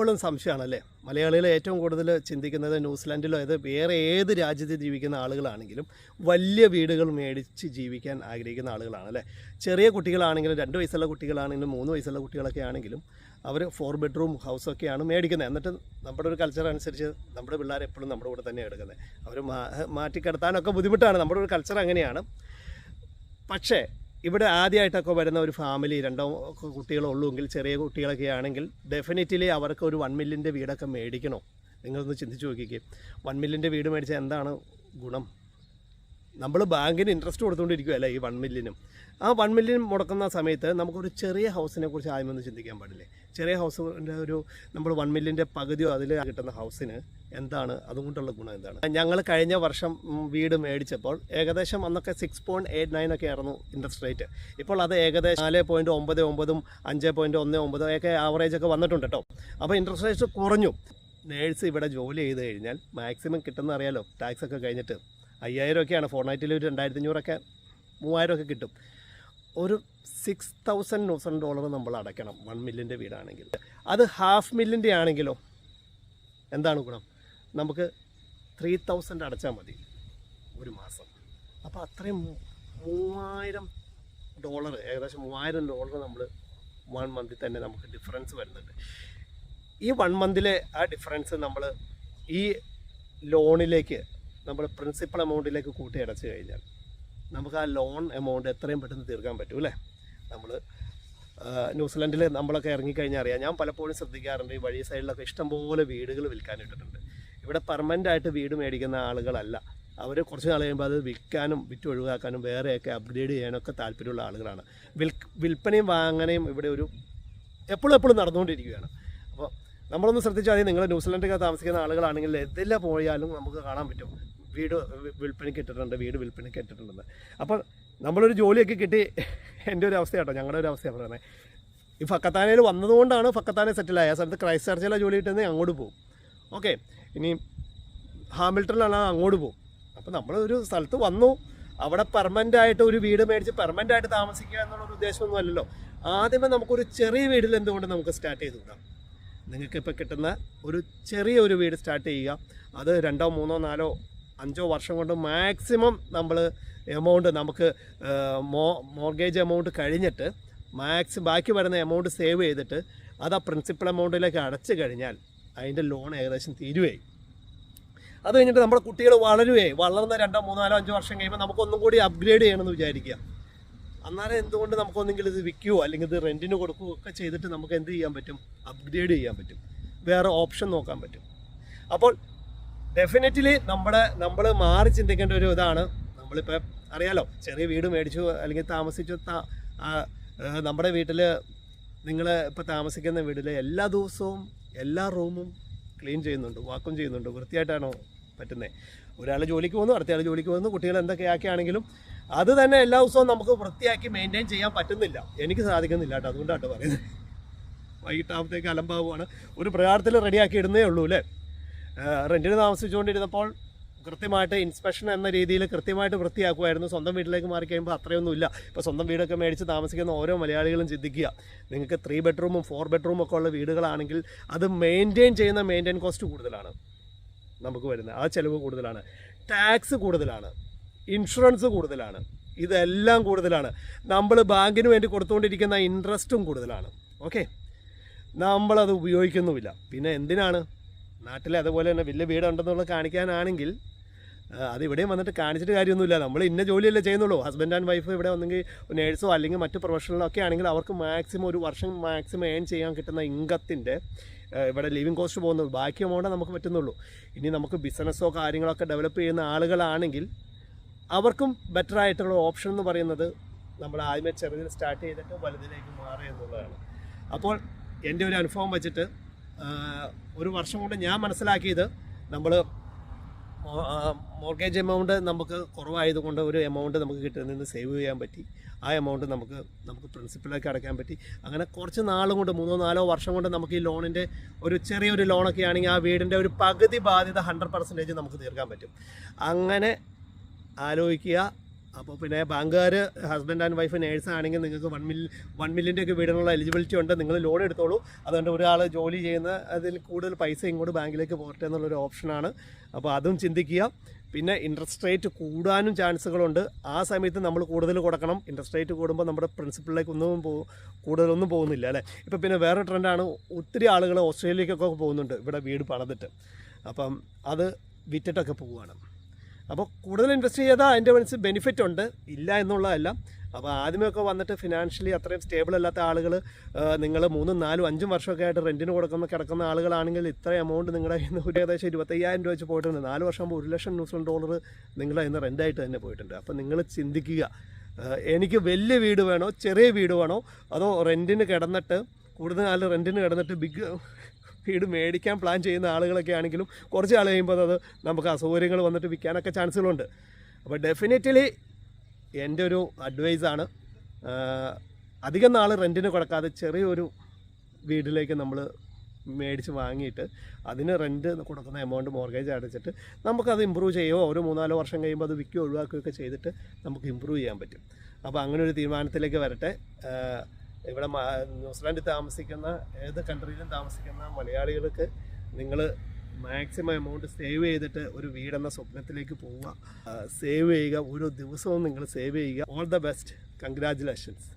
എപ്പോഴും സംശയമാണല്ലേ? മലയാളികൾ ഏറ്റവും കൂടുതൽ ചിന്തിക്കുന്നത് ന്യൂസിലാൻഡിലോ അത് വേറെ ഏത് രാജ്യത്ത് ജീവിക്കുന്ന ആളുകളാണെങ്കിലും വലിയ വീടുകൾ മേടിച്ച് ജീവിക്കാൻ ആഗ്രഹിക്കുന്ന ആളുകളാണ് അല്ലേ ചെറിയ കുട്ടികളാണെങ്കിലും രണ്ട് വയസ്സുള്ള കുട്ടികളാണെങ്കിലും മൂന്ന് വയസ്സുള്ള കുട്ടികളൊക്കെ ആണെങ്കിലും അവർ ഫോർ ബെഡ്റൂം ഹൗസൊക്കെയാണ് മേടിക്കുന്നത്. എന്നിട്ട് നമ്മുടെ ഒരു കൾച്ചർ അനുസരിച്ച് നമ്മുടെ പിള്ളേർ എപ്പോഴും നമ്മുടെ കൂടെ തന്നെ എടുക്കുന്നത്. അവർ മാറ്റിക്കിടത്താനൊക്കെ ബുദ്ധിമുട്ടാണ്. നമ്മുടെ ഒരു കൾച്ചർ അങ്ങനെയാണ്. പക്ഷേ ഇവിടെ ആദ്യമായിട്ടൊക്കെ വരുന്ന ഒരു ഫാമിലി രണ്ടോ ഒക്കെ കുട്ടികളോ ഉള്ളൂവെങ്കിൽ ചെറിയ കുട്ടികളൊക്കെ ആണെങ്കിൽ ഡെഫിനറ്റ്ലി അവർക്ക് ഒരു വൺ മില്യന്റെ വീടൊക്കെ മേടിക്കണോ. നിങ്ങളൊന്ന് ചിന്തിച്ച് നോക്കിക്കേ. വൺ മില്യന്റെ വീട് മേടിച്ചാൽ എന്താണ് ഗുണം? നമ്മൾ ബാങ്കിന് ഇൻട്രസ്റ്റ് കൊടുത്തുകൊണ്ടിരിക്കുകയല്ലേ ഈ വൺ മില്യനും ആ വൺ മില്യൻ മുടക്കുന്ന സമയത്ത് നമുക്കൊരു ചെറിയ ഹൗസിനെ കുറിച്ച് ആദ്യം ഒന്ന് ചിന്തിക്കാൻ പാടില്ലേ? ചെറിയ ഹൗസിന്റെ ഒരു നമ്മൾ വൺ മില്യന്റെ പകുതിയോ അതിൽ കിട്ടുന്ന ഹൗസിന് എന്താണ്? അതുകൊണ്ടുള്ള ഗുണം എന്താണ്? ഞങ്ങൾ കഴിഞ്ഞ വർഷം വീട് മേടിച്ചപ്പോൾ ഏകദേശം അന്നൊക്കെ സിക്സ് പോയിന്റ് എയ്റ്റ് നയൻ ഒക്കെ ആയിരുന്നു ഇൻട്രസ്റ്റ് റേറ്റ് ഇപ്പോൾ അത് ഏകദേശം നാല് പോയിന്റ് ഒമ്പത് ഒമ്പതും അഞ്ച് പോയിന്റ് ഒന്ന് ഒമ്പതും ഒക്കെ ആവറേജ് ഒക്കെ വന്നിട്ടുണ്ട് കേട്ടോ അപ്പോൾ ഇൻട്രസ്റ്റ് റേറ്റ് കുറഞ്ഞു. നേഴ്സ് ഇവിടെ ജോലി ചെയ്ത് കഴിഞ്ഞാൽ മാക്സിമം കിട്ടുന്ന അറിയാലോ ടാക്സ് ഒക്കെ കഴിഞ്ഞിട്ട്. അയ്യായിരം ഒക്കെയാണ് ഫോർ നൈറ്റിൽ ഒരു രണ്ടായിരത്തി അഞ്ഞൂറൊക്കെ മൂവായിരം ഒക്കെ കിട്ടും. ഒരു സിക്സ് തൗസൻഡ് തൗസൻഡ് ഡോളർ നമ്മൾ അടയ്ക്കണം. വൺ മില്യന്റെ വീടാണെങ്കിൽ. അത് ഹാഫ് മില്യന്റെ ആണെങ്കിലോ എന്താണ് ഗുണം? നമുക്ക് ത്രീ തൗസൻഡ് അടച്ചാൽ മതി ഒരു മാസം. അപ്പോൾ അത്രയും മൂവായിരം ഡോളർ ഏകദേശം മൂവായിരം ഡോളർ നമ്മൾ വൺ മന്തിൽ തന്നെ നമുക്ക് ഡിഫറൻസ് വരുന്നുണ്ട്. ഈ വൺ മന്തിലെ ആ ഡിഫറൻസ് നമ്മൾ ഈ ലോണിലേക്ക് നമ്മൾ പ്രിൻസിപ്പൽ എമൗണ്ടിലേക്ക് കൂട്ടി അടച്ചു കഴിഞ്ഞാൽ നമുക്ക് ആ ലോൺ എമൗണ്ട് എത്രയും പെട്ടെന്ന് തീർക്കാൻ പറ്റും അല്ലേ? നമ്മൾ ന്യൂസിലൻഡിൽ നമ്മളൊക്കെ ഇറങ്ങിക്കഴിഞ്ഞാൽ അറിയാം. ഞാൻ പലപ്പോഴും ശ്രദ്ധിക്കാറുണ്ട് ഈ വഴി സൈഡിലൊക്കെ ഇഷ്ടംപോലെ വീടുകൾ വിൽക്കാനിട്ടിട്ടുണ്ട് ഇവിടെ പെർമനന്റ് ആയിട്ട് വീട് മേടിക്കുന്ന ആളുകളല്ല. അവർ കുറച്ച് നാൾ കഴിയുമ്പോൾ അത് വിൽക്കാനും വിറ്റ് ഒഴിവാക്കാനും വേറെയൊക്കെ അപ്ഗ്രേഡ് ചെയ്യാനൊക്കെ താല്പര്യമുള്ള ആളുകളാണ്. വിൽ വിൽപ്പനയും വാങ്ങനയും ഇവിടെ ഒരു എപ്പോഴും എപ്പോഴും നടന്നുകൊണ്ടിരിക്കുകയാണ്. അപ്പോൾ നമ്മളൊന്ന് ശ്രദ്ധിച്ചാൽ നിങ്ങൾ ന്യൂസിലൻഡിലൊക്കെ താമസിക്കുന്ന ആളുകളാണെങ്കിൽ എതിലെ പോയാലും നമുക്ക് കാണാൻ പറ്റും. വീട് വിൽപ്പനയ്ക്ക് ഇട്ടിട്ടുണ്ട് വീട് വിൽപ്പനയ്ക്ക് ഇട്ടിട്ടുണ്ടെന്ന്. അപ്പോൾ നമ്മളൊരു ജോലിയൊക്കെ കിട്ടി എന്റെ ഒരു അവസ്ഥ കേട്ടോ ഞങ്ങളുടെ ഒരു അവസ്ഥയാണ് പറയുന്നത് ഈ ഫക്കത്താനയിൽ വന്നതുകൊണ്ടാണ് ഫക്കത്താനെ സെറ്റിലായ ആ സ്ഥലത്ത് ക്രൈസ്റ്റ് ചർച്ചിലെ ജോലി കിട്ടുന്നത് അങ്ങോട്ട് പോകും ഓക്കെ ഇനി ഹാമിൽട്ടണിലാണ് അങ്ങോട്ട് പോകും അപ്പോൾ നമ്മളൊരു സ്ഥലത്ത് വന്നു. അവിടെ പെർമനന്റ് ആയിട്ട് ഒരു വീട് മേടിച്ച് പെർമനന്റ് ആയിട്ട് താമസിക്കുക എന്നുള്ളൊരു ഉദ്ദേശമൊന്നും അല്ലല്ലോ. ആദ്യമേ നമുക്കൊരു ചെറിയ വീടിൽ എന്തുകൊണ്ട് നമുക്ക് സ്റ്റാർട്ട് ചെയ്ത് കൂടാം നിങ്ങൾക്ക് ഇപ്പോൾ കിട്ടുന്ന ഒരു ചെറിയ ഒരു വീട് സ്റ്റാർട്ട് ചെയ്യുക. അത് രണ്ടോ മൂന്നോ നാലോ അഞ്ചോ വർഷം കൊണ്ട് മാക്സിമം നമ്മൾ എമൗണ്ട് നമുക്ക് മോ മോർഗേജ് എമൗണ്ട് കഴിഞ്ഞിട്ട് മാക്സിമം ബാക്കി വരുന്ന എമൗണ്ട് സേവ് ചെയ്തിട്ട് അത് ആ പ്രിൻസിപ്പൽ എമൗണ്ടിലേക്ക് അടച്ചു കഴിഞ്ഞാൽ അതിന്റെ ലോൺ ഏകദേശം തീരുകയായി അത് കഴിഞ്ഞിട്ട് നമ്മുടെ കുട്ടികൾ വളരുകയായി വളർന്ന രണ്ടോ മൂന്നോ നാലോ അഞ്ചോ വർഷം കഴിയുമ്പോൾ നമുക്കൊന്നും കൂടി അപ്ഗ്രേഡ് ചെയ്യണമെന്ന് വിചാരിക്കുക. അന്നേരം എന്തുകൊണ്ട് നമുക്കൊന്നെങ്കിൽ ഇത് വിൽക്കുകയോ അല്ലെങ്കിൽ ഇത് റെന്റിന് കൊടുക്കുകയോ ഒക്കെ ചെയ്തിട്ട് നമുക്ക് എന്ത് ചെയ്യാൻ പറ്റും? അപ്ഗ്രേഡ് ചെയ്യാൻ പറ്റും. വേറെ ഓപ്ഷൻ നോക്കാൻ പറ്റും. അപ്പോൾ ഡെഫിനറ്റ്ലി നമ്മുടെ നമ്മൾ മാറി ചിന്തിക്കേണ്ട ഒരു ഇതാണ്. നമ്മളിപ്പോൾ അറിയാലോ ചെറിയ വീട് മേടിച്ചു അല്ലെങ്കിൽ താമസിച്ചു നമ്മുടെ വീട്ടിൽ നിങ്ങൾ ഇപ്പോൾ താമസിക്കുന്ന വീട്ടിൽ എല്ലാ ദിവസവും എല്ലാ റൂമും ക്ലീൻ ചെയ്യുന്നുണ്ട് വാക്കും ചെയ്യുന്നുണ്ട്. വൃത്തിയായിട്ടാണോ പറ്റുന്നത് ഒരാൾ ജോലിക്ക് പോകുന്നു അടുത്തയാൾ ജോലിക്ക് പോകുന്നു കുട്ടികൾ എന്തൊക്കെയാക്കിയാണെങ്കിലും അത് തന്നെ എല്ലാ ദിവസവും നമുക്ക് വൃത്തിയാക്കി മെയിന്റെയിൻ ചെയ്യാൻ പറ്റുന്നില്ല. എനിക്ക് സാധിക്കുന്നില്ല കേട്ടോ അതുകൊണ്ടാട്ടോ പറയുന്നത്. വൈകിട്ടാകുമ്പോഴത്തേക്ക് അലമ്പാവുകയാണ് ഒരു പ്രകാരത്തിൽ റെഡിയാക്കി ഇടുന്നേ ഉള്ളൂ അല്ലേ? റെന്റിന് താമസിച്ചുകൊണ്ടിരുന്നപ്പോൾ കൃത്യമായിട്ട് ഇൻസ്പെക്ഷൻ എന്ന രീതിയിൽ കൃത്യമായിട്ട് വൃത്തിയാക്കുമായിരുന്നു. സ്വന്തം വീട്ടിലേക്ക് മാറി കഴിയുമ്പോൾ അത്രയൊന്നും ഇല്ല ഇപ്പോൾ സ്വന്തം വീടൊക്കെ മേടിച്ച് താമസിക്കുന്ന ഓരോ മലയാളികളും ചിന്തിക്കുക. നിങ്ങൾക്ക് ത്രീ ബെഡ്റൂമും ഫോർ ബെഡ്റൂമും ഒക്കെ ഉള്ള വീടുകളാണെങ്കിൽ അത് മെയിന്റെയിൻ ചെയ്യുന്ന മെയിന്റെയിൻ കോസ്റ്റ് കൂടുതലാണ്. നമുക്ക് വരുന്നത്. ആ ചിലവ് കൂടുതലാണ്. ടാക്സ് കൂടുതലാണ്. ഇൻഷുറൻസ് കൂടുതലാണ്. ഇതെല്ലാം കൂടുതലാണ്. നമ്മൾ ബാങ്കിന് വേണ്ടി കൊടുത്തുകൊണ്ടിരിക്കുന്ന ഇൻട്രസ്റ്റും കൂടുതലാണ്. ഓക്കെ നമ്മളത് ഉപയോഗിക്കുന്നുമില്ല. പിന്നെ എന്തിനാണ്? നാട്ടിൽ അതുപോലെ തന്നെ വലിയ വീടുണ്ടെന്നുള്ളത് കാണിക്കാനാണെങ്കിൽ ആ, അത് ഇവിടെയും വന്നിട്ട് കാണിച്ചിട്ട് കാര്യമൊന്നുമില്ല. നമ്മൾ ഇന്ന ജോലിയല്ലേ ചെയ്യുന്നുള്ളൂ. ഹസ്ബൻഡ് ആൻഡ് വൈഫ് ഇവിടെ വന്നെങ്കിൽ നേഴ്സോ അല്ലെങ്കിൽ മറ്റ് പ്രൊഫഷണലോ ഒക്കെ ആണെങ്കിൽ അവർക്ക് മാക്സിമം ഒരു വർഷം മാക്സിമം ഏൺ ചെയ്യാൻ കിട്ടുന്ന ഇൻകത്തിന്റെ ഇവിടെ ലിവിങ് കോസ്റ്റ് പോകുന്നത് ബാക്കി എമൗണ്ടേ നമുക്ക് പറ്റുന്നുള്ളൂ. ഇനി നമുക്ക് ബിസിനസ്സോ കാര്യങ്ങളൊക്കെ ഡെവലപ്പ് ചെയ്യുന്ന ആളുകളാണെങ്കിൽ അവർക്കും ബെറ്റർ ആയിട്ടുള്ള ഓപ്ഷൻ എന്ന് പറയുന്നത് നമ്മൾ ആദ്യമേ ചെറുതിൽ സ്റ്റാർട്ട് ചെയ്തിട്ട് വലുതിലേക്ക് മാറുക എന്നുള്ളതാണ്. അപ്പോൾ എന്റെ ഒരു അനുഭവം വെച്ചിട്ട് ഒരു വർഷം കൊണ്ട് ഞാൻ മനസ്സിലാക്കിയത് നമ്മൾ മോർഗേജ് എമൗണ്ട് നമുക്ക് കുറവായതുകൊണ്ട് ഒരു എമൗണ്ട് നമുക്ക് കിട്ടുന്നതിൽ നിന്ന് സേവ് ചെയ്യാൻ പറ്റി. ആ എമൗണ്ട് നമുക്ക് നമുക്ക് പ്രിൻസിപ്പലൊക്കെ അടയ്ക്കാൻ പറ്റി. അങ്ങനെ കുറച്ച് നാളും കൊണ്ട് മൂന്നോ നാലോ വർഷം കൊണ്ട് നമുക്ക് ഈ ലോണിന്റെ ഒരു ചെറിയൊരു ലോണൊക്കെ ആണെങ്കിൽ ആ വീടിന്റെ ഒരു പകുതി ബാധ്യത ഹൺഡ്രഡ് പെർസെന്റേജ് നമുക്ക് തീർക്കാൻ പറ്റും. അങ്ങനെ ആലോചിക്കുക അപ്പോൾ പിന്നെ ബാങ്കുകാർ ഹസ്ബൻഡ് ആൻഡ് വൈഫ് നേഴ്സ് ആണെങ്കിൽ നിങ്ങൾക്ക് വൺ മില്യൻ വൺ മില്യന്റെ ഒക്കെ വീടിനുള്ള എലിജിബിലിറ്റി ഉണ്ട്. നിങ്ങൾ ലോൺ എടുത്തോളൂ. അതുകൊണ്ട് ഒരാൾ ജോലി ചെയ്യുന്ന അതിൽ കൂടുതൽ പൈസ ഇങ്ങോട്ട് ബാങ്കിലേക്ക് പോരട്ടെ എന്നുള്ളൊരു ഓപ്ഷനാണ്. അപ്പോൾ അതും ചിന്തിക്കുക. പിന്നെ ഇൻട്രസ്റ്റ് റേറ്റ് കൂടാനും ചാൻസുകളുണ്ട്. ആ സമയത്ത് നമ്മൾ കൂടുതൽ കൊടുക്കണം. ഇൻട്രസ്റ്റ് റേറ്റ് കൂടുമ്പോൾ നമ്മുടെ പ്രിൻസിപ്പളിലേക്ക് ഒന്നും പോ കൂടുതലൊന്നും പോകുന്നില്ല അല്ലേ? ഇപ്പോൾ പിന്നെ വേറെ ട്രെൻഡാണ്. ഒത്തിരി ആളുകൾ ഓസ്ട്രേലിയക്കൊക്കെ പോകുന്നുണ്ട്. ഇവിടെ വീട് പണിതിട്ട്. അപ്പം അത് വിറ്റിട്ടൊക്കെ പോവുകയാണ്. അപ്പോൾ കൂടുതൽ ഇൻവെസ്റ്റ് ചെയ്താൽ അതിന്റെ മനസ്സിൽ ബെനിഫിറ്റ് ഉണ്ട്. ഇല്ല എന്നുള്ളതല്ല. അപ്പോൾ ആദ്യമൊക്കെ വന്നിട്ട് ഫിനാൻഷ്യലി അത്രയും സ്റ്റേബിൾ അല്ലാത്ത ആളുകൾ നിങ്ങൾ മൂന്നും നാലും അഞ്ചും വർഷമൊക്കെ ആയിട്ട് റെന്റിന് കൊടുക്കുന്ന കിടക്കുന്ന ആളുകളാണെങ്കിൽ ഇത്ര എമൗണ്ട് നിങ്ങളുടെ ഇന്ന് ഒരു ഏകദേശം ഇരുപത്തയ്യായിരം രൂപ വെച്ച് പോയിട്ടുണ്ട്. നാല് വർഷം ആകുമ്പോൾ ഒരു ലക്ഷം ന്യൂസിലൻഡ് ഡോളർ നിങ്ങളുടെ ഇന്ന് റെന്റായിട്ട് തന്നെ പോയിട്ടുണ്ട്. അപ്പോൾ നിങ്ങൾ ചിന്തിക്കുക എനിക്ക് വലിയ വീട് വേണോ ചെറിയ വീട് വേണോ അതോ റെന്റിന് കിടന്നിട്ട് കൂടുതൽ നാല് റെന്റിന് കിടന്നിട്ട് ബിഗ് വീട് മേടിക്കാൻ പ്ലാൻ ചെയ്യുന്ന ആളുകളൊക്കെ ആണെങ്കിലും കുറച്ച് നാൾ കഴിയുമ്പോൾ അത് നമുക്ക് അസൗകര്യങ്ങൾ വന്നിട്ട് വിൽക്കാനൊക്കെ ചാൻസുകളുണ്ട്. അപ്പോൾ ഡെഫിനറ്റ്ലി എന്റെ ഒരു അഡ്വൈസാണ് അധികം നാൾ റെന്റിന് കൊടുക്കാതെ ചെറിയൊരു വീട്ടിലേക്ക് നമ്മൾ മേടിച്ച് വാങ്ങിയിട്ട് അതിന് റെന്റ് കൊടുക്കുന്ന എമൗണ്ട് മോർഗേജ് അടച്ചിട്ട് നമുക്കത് ഇമ്പ്രൂവ് ചെയ്യുമോ ഒരു മൂന്നാലോ വർഷം കഴിയുമ്പോൾ അത് വിൽക്കുകയോ ഒഴിവാക്കുകയൊക്കെ ചെയ്തിട്ട് നമുക്ക് ഇമ്പ്രൂവ് ചെയ്യാൻ പറ്റും. അപ്പോൾ അങ്ങനെ ഒരു തീരുമാനത്തിലേക്ക് വരട്ടെ. ഇവിടെ ന്യൂസിലാൻഡിൽ താമസിക്കുന്ന ഏത് കൺട്രിയിലും താമസിക്കുന്ന മലയാളികൾക്ക് നിങ്ങൾ മാക്സിമം എമൗണ്ട് സേവ് ചെയ്തിട്ട് ഒരു വീടെന്ന സ്വപ്നത്തിലേക്ക് പോവുക. സേവ് ചെയ്യുക. ഓരോ ദിവസവും നിങ്ങൾ സേവ് ചെയ്യുക. All the best. കൺഗ്രാറ്റുലേഷൻസ്